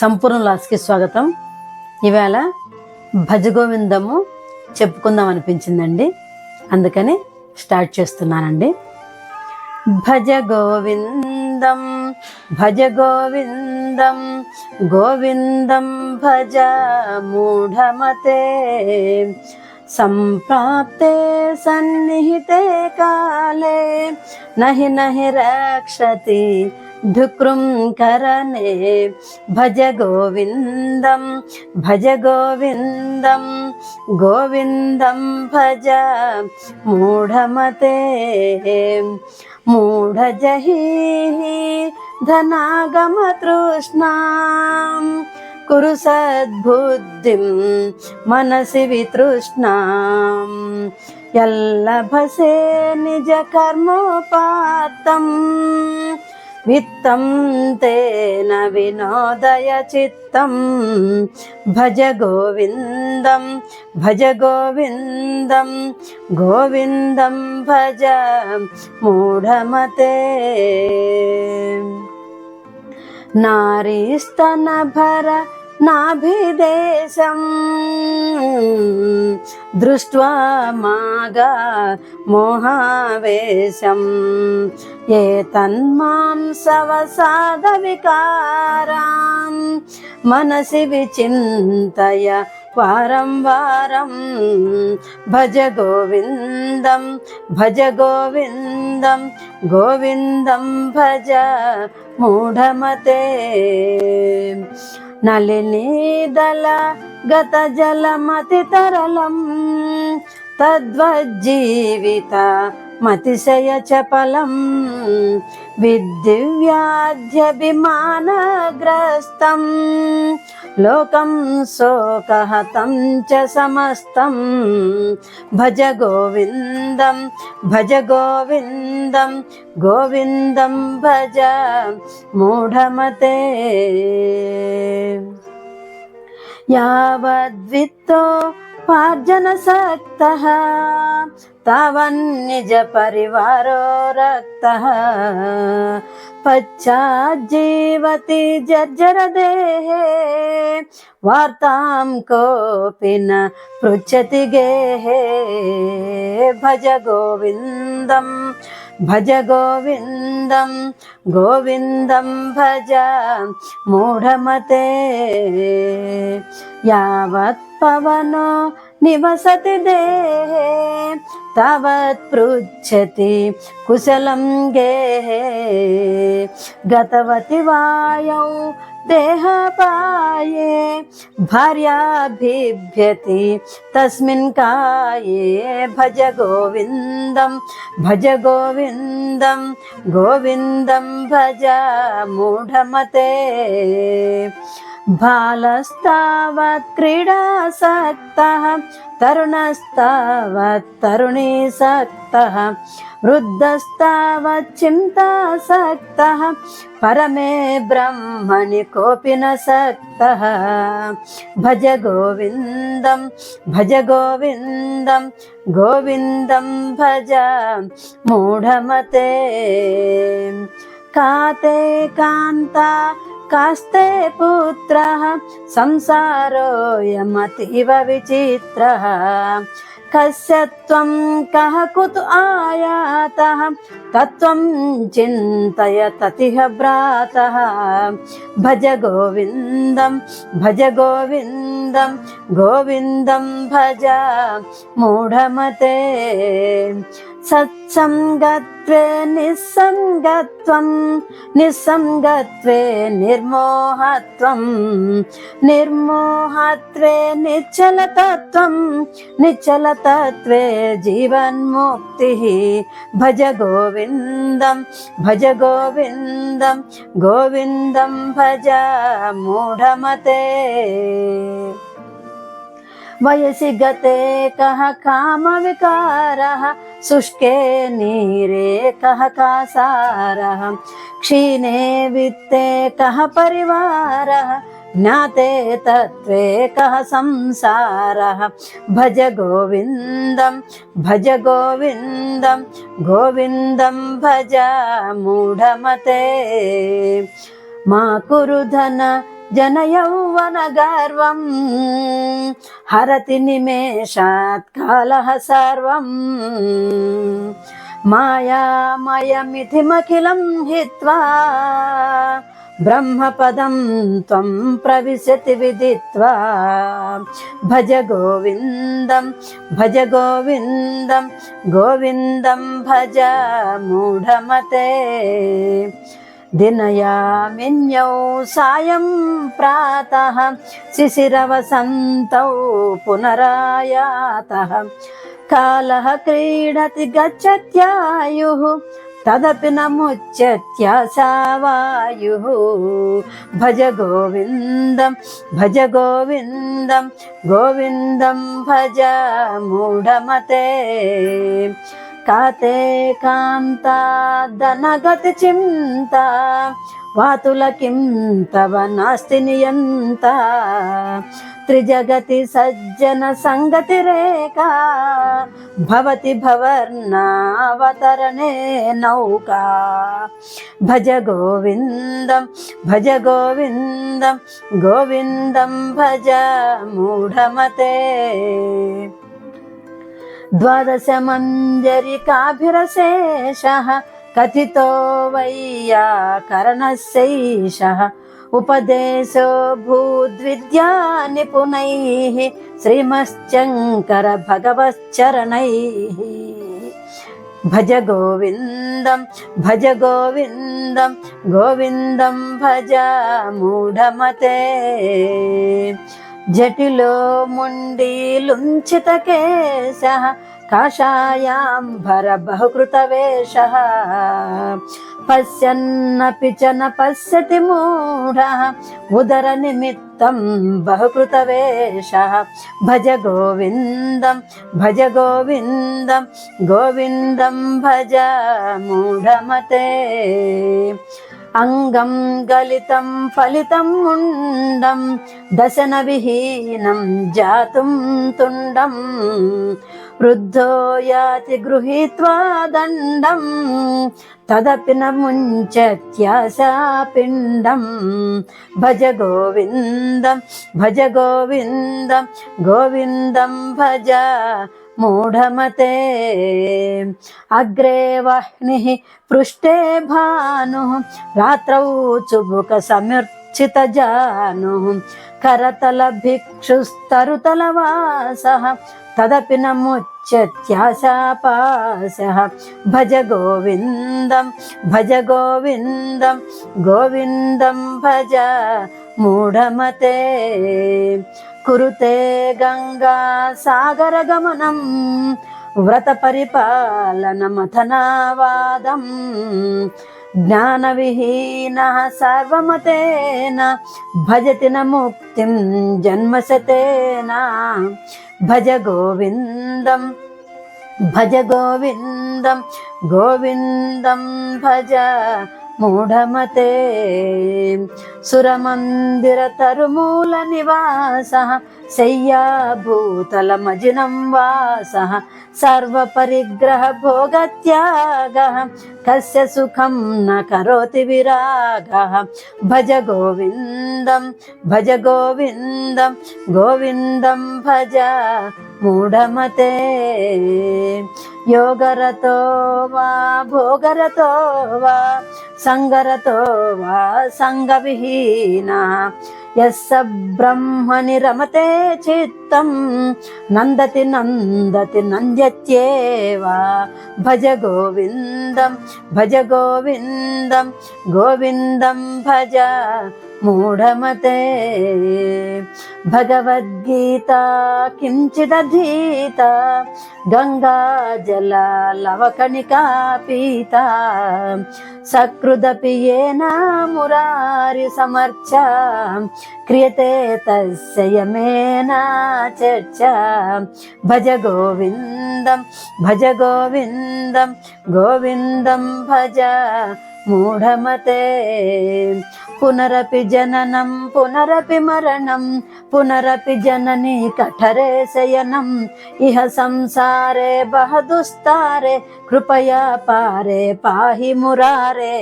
సంపూర్ణ లాస్కి స్వాగతం. ఈవేళ భజగోవిందము చెప్పుకుందాం అనిపించిందండి. అందుకని స్టార్ట్ చేస్తున్నానండి. భజ గోవిందం భజ గోవిందం గోవిందం భజ మూఢమతే. సంప్రాప్తే సన్నిహితే కాలే నహి నహి రక్షతి ఢుక్రుం కరణే భజ గోవిందం భజ గోవిందం గోవిందం భజ మూఢమతే మూఢజహీ ధనాగమ తృష్ణాం కురు సద్బుద్ధిం మనసి వితృష్ణాం. యల్లభసే నిజ కర్మోపాత్తం విత్తం తేన వినోదయ చిత్తం. భజ గోవిందం భజ గోవిందం గోవిందం భజ మూఢమతే. నారీస్తన భర నాభిదేశం దృష్ట్వా మాగా మోహావేశం. ఏ తన్మాంసవసాద వికారాం మనసి విచింతయ వారం వారం. భజ గోవిందం భజ గోవిందం గోవిందం భజ మూఢమతే. నళినీదల గత జలమతి తరళం తద్వజ్జీవిత మతిశయ చపలం విద్దివ్యాధ్యభిమానగ్రస్తం లోకం శోకహతం చ సమస్తం. భజ గోవిందం భజ గోవిందం గోవిందం భజ మూఢమతే. యావద్విత్తో पार्जनसक्तः तावन्निजपरिवारो रक्तः पश्चाज्जीवति जर्जरदेहे वार्तां कोऽपि न पृच्छति गेहे भज गोविन्दं भज गोविन्दं गोविन्दं भज मूढमते यावत् पवनो निवसति देहे तावत् पृच्छति कुशलं गेहे गतवति वायौ देहपाये भार्या बिभ्यति तस्मिन् काये भज गोविन्दं भज गोविन्दं गोविन्दं भज मूढमते बालस्तावत् क्रीडासक्तः तरुणस्तावत् तरुणीसक्तः वृद्धस्तावत् चिन्तासक्तः परमे ब्रह्मणि कोऽपि न सक्तः भज गोविन्दं भज गोविन्दं गोविन्दं भज मूढमते काते कान्ता కాస్తే పుత్ర సంసారోయమతీవ విచిత్ర. కస్య త్వం కహ కుతు ఆయాత తత్వం చింతయ తతిహ భ్రాత. భజ గోవిందం భజ గోవిందం గోవిందం భజ మూఢమతే. सत्सङ्गत्वे निस्सङ्गत्वं निस्सङ्गत्वे निर्मोहत्वं निर्मोहत्वे निश्चलतत्वं निश्चलतत्वे जीवन्मुक्तिः। भज गोविन्दं भज गोविन्दं गोविन्दं भज मूढमते। वयसि गते कः कामविकारः शुष्के नीरे कः कासारः क्षीणे वित्ते कः परिवारः ज्ञाते तत्त्वे कः संसारः भज गोविन्दं भज गोविन्दं गोविन्दं भज मूढमते मा कुरु धन जनयौवन गर्वम् हरति निमेषात् कालः सर्वम् मायामयमिथिमखिलं हित्वा ब्रह्मपदं त्वं प्रविशति विदित्वा भज गोविन्दं भज गोविन्दं गोविन्दं भज मूढमते दिनयामिन्यौ सायं प्रातः शिशिरवसन्तौ पुनरायातः कालः क्रीडति गच्छत्यायुः तदपि न मुच्यत्याशावायुः भज गोविन्दं भज गोविन्दं गोविन्दं भज मूढमते కాతే కాంతా ధనగతి చింత వాతులకింతవ నాస్తి నియంత త్రిజగతి సజ్జన సంగతి రేఖ భవతి భవర్ణావతరణే నౌకా. భజ గోవిందం భజ గోవిందం గోవిందం భజ మూఢమతే. द्वादशमञ्जरिकाभिरशेषः कथितो वैयाकरणस्यैषः उपदेशो भूद्विद्या निपुणैः श्रीमश्चङ्कर भगवच्चरणैः भज गोविन्दं भज गोविन्दं गोविन्दं भज मूढमते జటిలో ముండీలుంచిత కేశ కాషాయాంబర బహుకృతవేష పశ్యన్నపి చ న పశ్యతి మూఢ ఉదర నిమిత్తం బహుకృతవేష భజ గోవిందం భజ గోవిందం గోవిందం భజ మూఢమతే అంగం గలితం ఫలితం ముండం దశన విహీనం జాతుం తుండం వృద్ధో యాతి గృహీత్వా దండం తదపి నముంచత్యాశాపిండం భజ గోవిందం భజ గోవిందం గోవిందం భజ मूढमते अग्रे वह्निः पृष्ठे भानुः रात्रौ चुबुकसमर्चितजानुः करतलभिक्षुस्तरुतलवासः तदपि न मुच्यत्याशापाशः भज गोविन्दं भज गोविन्दं गोविन्दं भज मूढमते కురుతే గంగా సాగర గమనం వ్రత పరిపాలన మథనావాదం. జ్ఞానవిహీన సర్వమతేన భజతి ముక్తిం జన్మశతేన. భజ గోవిందం భజ గోవిందం గోవిందం భజ మూఢమతే. సురమందిర తరుమూల నివాస. शय्याभूतलमजिनं वासः सर्वपरिग्रहभोगत्यागः कस्य सुखं न करोति विरागः भज गोविन्दं भज गोविन्दं गोविन्दं भज मूढमते योगरतो वा भोगरतो वा सङ्गरतो वा सङ्गविहीनः ఎస్స బ్రహ్మని రమతే చిత్తం. నందతి నందతి నంద్యత్యేవా. భజ గోవిందం భజ గోవిందం గోవిందం భజ. మూఢమతే. భగవద్గీత కించిదధీత గంగాజలలవకణికా పీత. సకృదపి ఏన మురారి సమర్చ క్రియతే తస్యయమేన చర్చ. భజ గోవిందం భజ గోవిందం గోవిందం భజ మూఢమతే. పునరపి జననం పునరపి మరణం పునరపి జనని కఠరే శయనం. ఇహ సంసారే బహదుస్తారే కృపయా పారే పాహి మురారే.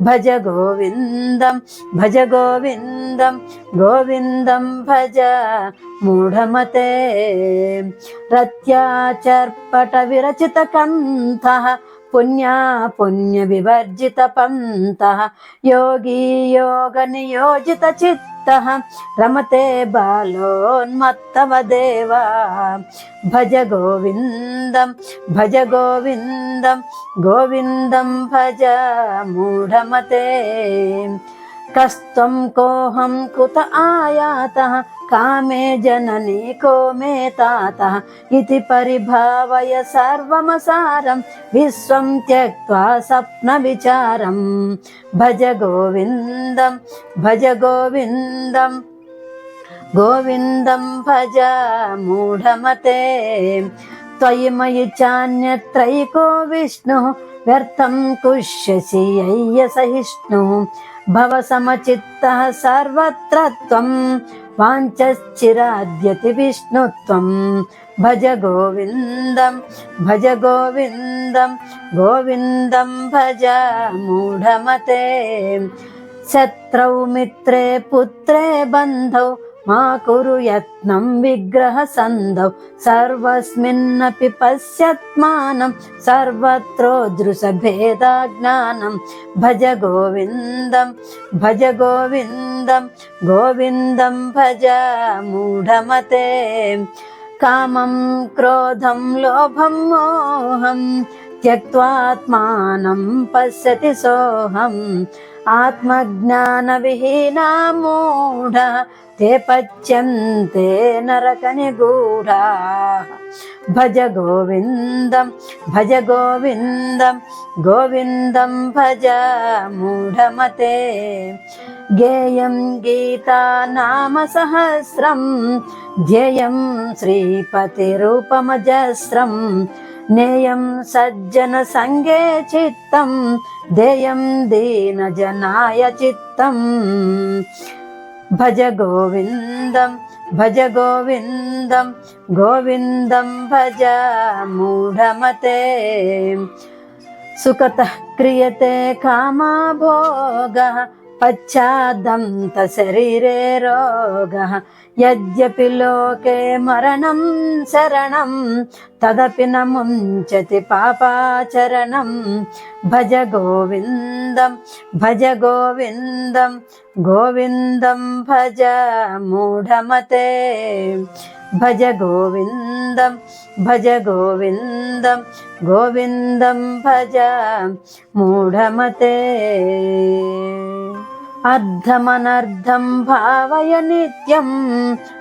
భజ గోవిందం భజ గోవిందం గోవిందం భజ మూఢమతే. రత్యాచర్పట విరచిత కంథ పుణ్యా పుణ్య వివర్జిత పంత. యోగీ యోగ నియోజిత చిత్త. రమతే బాలోన్మత్తవ దేవా భజ గోవిందం భజ గోవిందం గోవిందం భజ మూఢమతే. కస్తం కోహం కుత ఆయాత. కామే జననీ కోమే తాత ఇది పరిభావయ సర్వమసారం. విశ్వం త్యక్వా సప్న విచారం. భజ గోవిందం భజ గోవిందం. గోవిందం భజ మూఢమతే. త్వయి మయి చాన్యత్రైకో విష్ణు వ్యర్థం కుష్యసి అయ్య సహిష్ణు. భవ సమచిత్త సర్వత్ర త్వం. వాంఛశ్చిరాద్యతి విష్ణుత్వం. భజ గోవిందం భజ గోవిందం గోవిందం భజ మూఢమతే. శత్రౌ మిత్రే పుత్రే బంధౌ मा कुरु यत्नं विग्रहसन्धौ सर्वस्मिन्नपि पश्यत्मानं सर्वत्रोदृशभेदाज्ञानं भज गोविन्दं भज गोविन्दं गोविन्दं भज मूढमते कामं क्रोधं लोभं मोहं त्यक्त्वात्मानं पश्यति सोऽहम् ఆత్మజ్ఞానవిహీనామూఢ తే పచ్యంతే నరకనిగూఢా భజ గోవిందం భజ గోవిందం గోవిందం భజ మూఢమతే. గేయం గీతా నామ సహస్రం ధ్యేయం శ్రీపతిరూపమజస్రం नेयं सज्जनसङ्गे चित्तं देयं दीनजनाय चित्तम् भज गोविन्दं भज गोविन्दं गोविन्दं भज मूढमते सुखतः क्रियते कामाभोगः पश्चादन्तशरीरे रोगः యద్యపి లోకే మరణం శరణం తదపి నముంచతి పాపాచరణం. భజ గోవిందం భజ గోవిందం గోవిందం భజ మూఢమతే. భజ గోవిందం భజ గోవిందం గోవిందం భజ మూఢమతే. अर्धमनर्धं भावय नित्यं।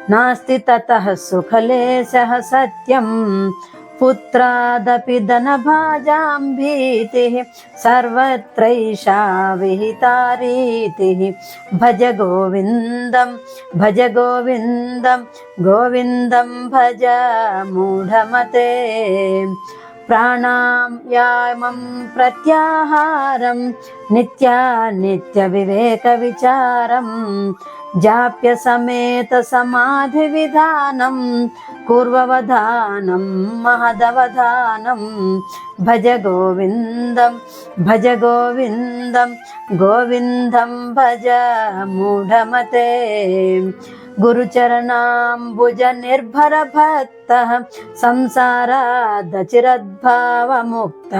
नास्ति ततः सुखलेशः सत्यं। पुत्रादपि धनभाजां भीतिः सर्वत्रैषा विहिता रीतिः। भज गोविन्दं भज गोविन्दं गोविन्दं भज मूढमते प्राणायामं प्रत्याहारं नित्या नित्यविवेकविचारं जाप्यसमेतसमाधिविधानं कुर्ववधानं महदवधानं भज गोविन्दं भज गोविन्दं गोविन्दं भज मूढमते గురుచరణాంబుజ నిర్భర భక్త సంసారాదచిరద్భావముక్త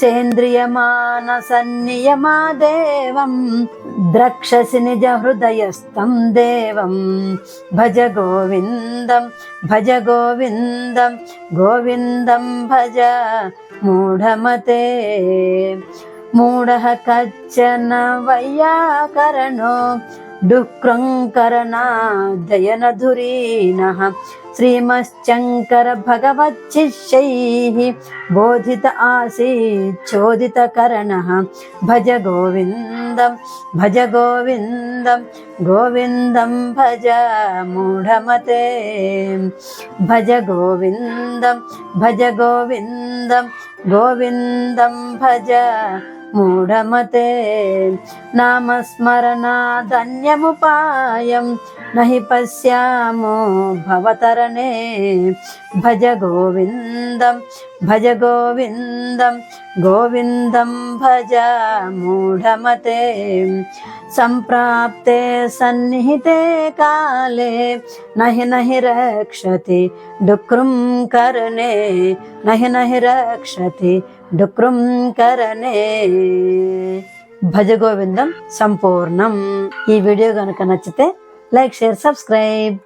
సేంద్రియమానసన్నియమా దేవం ద్రక్షసి నిజ హృదయస్థం దేవం భజ గోవిందం భజ గోవిందం గోవిందం భజ మూఢమతే మూఢ కచ్చన వయ్యాకరణో డుక్రంకరనా జయనధురీణ శ్రీమశ్చంకర భగవచ్చిష్యై బోధిత ఆసీచ్చోదితకరణ భజ గోవిందం భజ గోవిందం గోవిందం భజ మూఢమతే భజ గోవిందం భజ గోవిందం గోవిందం భజ మూఢమతే సంప్రాప్తే సన్నిహితే కాలే నహి నహి రక్షతి డుక్రుం కరణే నహి నహి రక్షతి డుక్రం కరణే భజ గోవిందం సంపూర్ణం ఈ వీడియో కనుక నచ్చితే లైక్ షేర్ సబ్స్క్రైబ్.